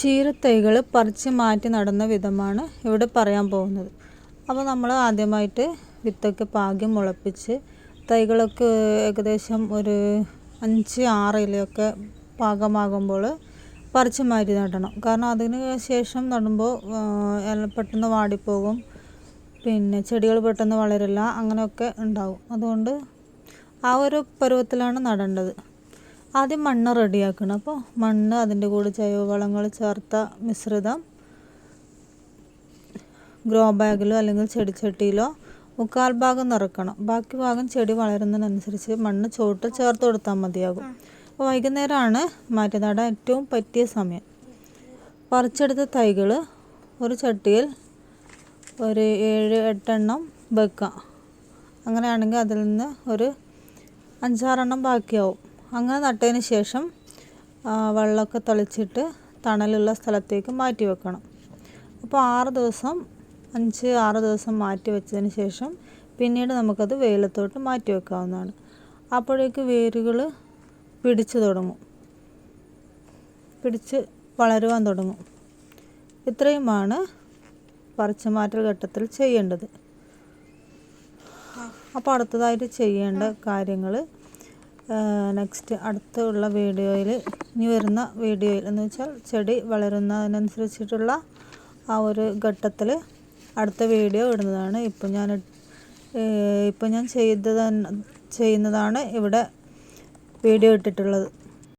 ചീരത്തൈകൾ പറിച്ച് മാറ്റി നടുന്ന വിധമാണ് ഇവിടെ പറയാൻ പോകുന്നത്. അപ്പോൾ നമ്മൾ ആദ്യമായിട്ട് വിത്തൊക്കെ പാകി മുളപ്പിച്ച് തൈകളൊക്കെ ഏകദേശം ഒരു അഞ്ച് ആറ് ഇലയൊക്കെ പാകമാകുമ്പോൾ പറിച്ച് മാറ്റി നടണം. കാരണം അതിന് ശേഷം നടുമ്പോൾ പെട്ടെന്ന് വാടിപ്പോകും. പിന്നെ ചെടികൾ പെട്ടെന്ന് വളരില്ല. അങ്ങനെയൊക്കെ ഉണ്ടാവും. അതുകൊണ്ട് ആ ഒരു പരുവത്തിലാണ് നടേണ്ടത്. ആദ്യം മണ്ണ് റെഡിയാക്കണം. അപ്പോൾ മണ്ണ് അതിന്റെ കൂടെ ജൈവവളങ്ങൾ ചേർത്ത മിശ്രിതം ഗ്രോ ബാഗിലോ അല്ലെങ്കിൽ ചെടിച്ചട്ടിയിലോ മുക്കാൽ ഭാഗം നിറക്കണം. ബാക്കി ഭാഗം ചെടി വളരുന്നതിനനുസരിച്ച് മണ്ണ് ചോട്ട് ചേർത്ത് കൊടുത്താൽ മതിയാകും. അപ്പോൾ വൈകുന്നേരമാണ് മാറ്റി നടാൻ ഏറ്റവും പറ്റിയ സമയം. പറിച്ചെടുത്ത തൈകൾ ഒരു ചട്ടിയിൽ ഒരു ഏഴ് എട്ടെണ്ണം വെക്കാം. അങ്ങനെയാണെങ്കിൽ അതിൽ നിന്ന് ഒരു അഞ്ചാറെണ്ണം ബാക്കിയാവും. അങ്ങനെ നട്ടതിന് ശേഷം വെള്ളമൊക്കെ തളിച്ചിട്ട് തണലുള്ള സ്ഥലത്തേക്ക് മാറ്റി വെക്കണം. അപ്പോൾ ആറ് ദിവസം അഞ്ച് ആറ് ദിവസം മാറ്റി വെച്ചതിന് ശേഷം പിന്നീട് നമുക്കത് വെയിലത്തോട്ട് മാറ്റി വെക്കാവുന്നതാണ്. അപ്പോഴേക്ക് വേരുകൾ പിടിച്ചു തുടങ്ങും. പിടിച്ച് വളരുവാൻ തുടങ്ങും. ഇത്രയുമാണ് പറിച്ചു മാറ്റൽ ഘട്ടത്തിൽ ചെയ്യേണ്ടത്. അപ്പോൾ അടുത്തതായിട്ട് ചെയ്യേണ്ട കാര്യങ്ങൾ നെക്സ്റ്റ് അടുത്തുള്ള വീഡിയോയിൽ ഇനി വരുന്ന വീഡിയോയിൽ എന്ന് വെച്ചാൽ ചെടി വളരുന്നതിനനുസരിച്ചിട്ടുള്ള ആ ഒരു ഘട്ടത്തിൽ അടുത്ത വീഡിയോ ഇടുന്നതാണ്. ഇപ്പം ഞാൻ ഇപ്പം ഞാൻ ചെയ്തത് ചെയ്യുന്നതാണ് ഇവിടെ വീഡിയോ ഇട്ടിട്ടുള്ളത്.